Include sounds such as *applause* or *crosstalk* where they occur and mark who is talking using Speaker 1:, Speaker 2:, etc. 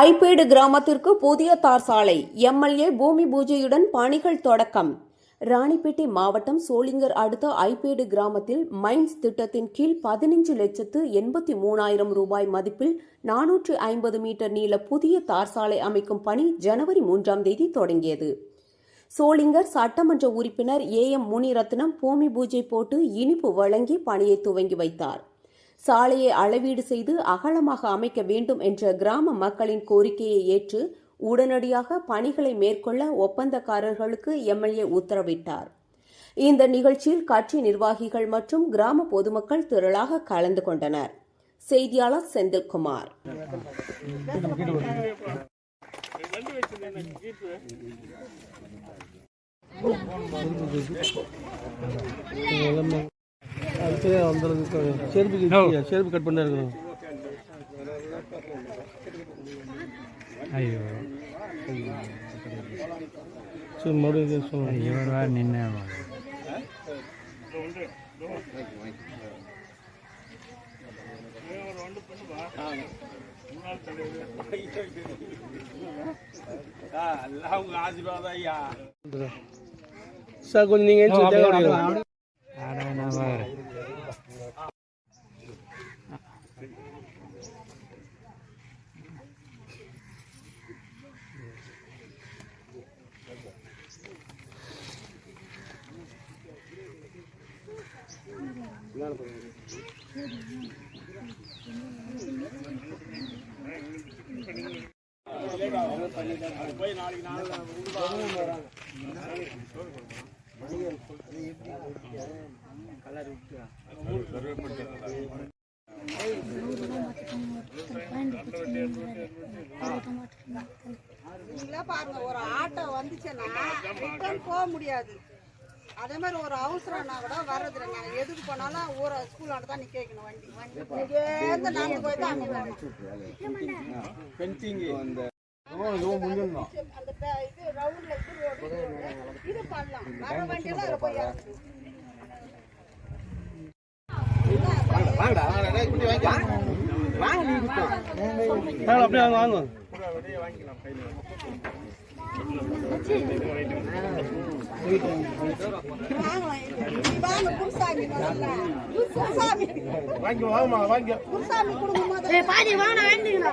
Speaker 1: IPad கிராமத்திற்கு புதிய தார் சாலை. எம்எல்ஏ பூமி பூஜையுடன் பணிகள் தொடக்கம். ராணிப்பேட்டை மாவட்டம் சோளிங்கர் அடுத்த ஐபேடு கிராமத்தில் மைன்ஸ் திட்டத்தின் கீழ் பதினைஞ்சு லட்சத்து எண்பத்தி மூணாயிரம் ரூபாய் மதிப்பில் நானூற்று ஐம்பது மீட்டர் நீள புதிய தார் சாலை அமைக்கும் பணி ஜனவரி மூன்றாம் தேதி தொடங்கியது. சோளிங்கர் சட்டமன்ற உறுப்பினர் ஏ எம் முனிரத்னம் பூமி பூஜை போட்டு இனிப்பு வழங்கி பணியை துவங்கி வைத்தார். சாலையை அளவீடு செய்து அகலமாக அமைக்க வேண்டும் என்ற கிராம மக்களின் கோரிக்கையை ஏற்று உடனடியாக பணிகளை மேற்கொள்ள ஒப்பந்தக்காரர்களுக்கு எம்எல்ஏ உத்தரவிட்டார். இந்த நிகழ்ச்சியில் கட்சி நிர்வாகிகள் மற்றும் கிராம பொதுமக்கள் திரளாக கலந்து கொண்டனர். செய்தியாளர் செந்தில்குமார். *laughs*
Speaker 2: அதுக்கே வந்துருக்கு செருப்பு செருப்பு கட் பண்ண இருக்கிறோம்
Speaker 3: ஐயோ.
Speaker 2: சரி மறுபடியும் சொல்லுங்கள்
Speaker 3: ஐயோ நின்று
Speaker 2: சார் கொஞ்சம் நீங்கள் எழுந்து தேவை
Speaker 4: நீங்களே பாருங்க ஒரு ஆட்டோ வந்துச்சுன்னா ரிட்டர்ன் போக முடியாது. அதே மாதிரி ஒரு அவசரம்னா கூட வர்றதில்ல நாங்கள் எதுக்கு போனாலும் ஊரை ஸ்கூலாண்ட தான் நிற்க வைக்கணும். வண்டி வண்டி. இங்கேருந்து நடந்து போய் தான் அங்கே அந்த இது ரவுண்ட்ல இது ரோடு இது ரோடு. இது பண்ணலாம். வர வண்டியெல்லாம் அதில் போய் இறங்குது.
Speaker 2: சார் அப்படியே வாங்க. வாங்க
Speaker 4: வாங்கலாம் நீ வாங்க
Speaker 2: வாங்கி வாங்கம்மா வாங்கி.
Speaker 4: பாதி வாங்க வேண்டிங்களா